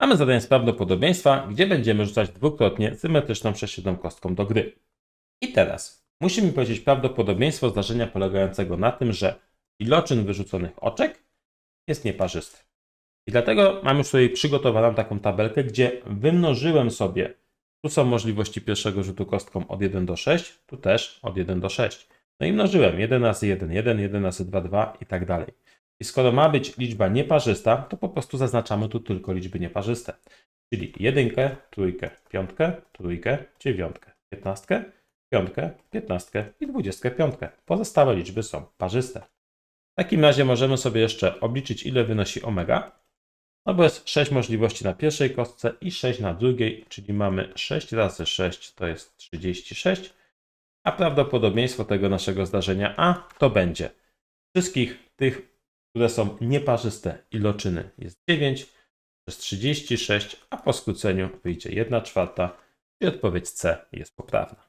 Mamy zadanie z prawdopodobieństwa, gdzie będziemy rzucać dwukrotnie symetryczną sześciodną kostką do gry. I teraz musimy powiedzieć prawdopodobieństwo zdarzenia polegającego na tym, że iloczyn wyrzuconych oczek jest nieparzysty. I dlatego mam już tutaj przygotowaną taką tabelkę, gdzie wymnożyłem sobie, tu są możliwości pierwszego rzutu kostką od 1 do 6, tu też od 1 do 6. No i mnożyłem 1 razy 1, 1, 1 razy 2, 2 i tak dalej. I skoro ma być liczba nieparzysta, to po prostu zaznaczamy tu tylko liczby nieparzyste. Czyli jedynkę, trójkę, piątkę, trójkę, dziewiątkę, piętnastkę, piątkę, piętnastkę i dwudziestkę piątkę. Pozostałe liczby są parzyste. W takim razie możemy sobie jeszcze obliczyć, ile wynosi omega. No bo jest 6 możliwości na pierwszej kostce i 6 na drugiej, czyli mamy 6 razy 6 to jest 36, a prawdopodobieństwo tego naszego zdarzenia A to będzie wszystkich tych, które są nieparzyste iloczyny jest 9 przez 36, a po skróceniu wyjdzie 1 czwarta i odpowiedź C jest poprawna.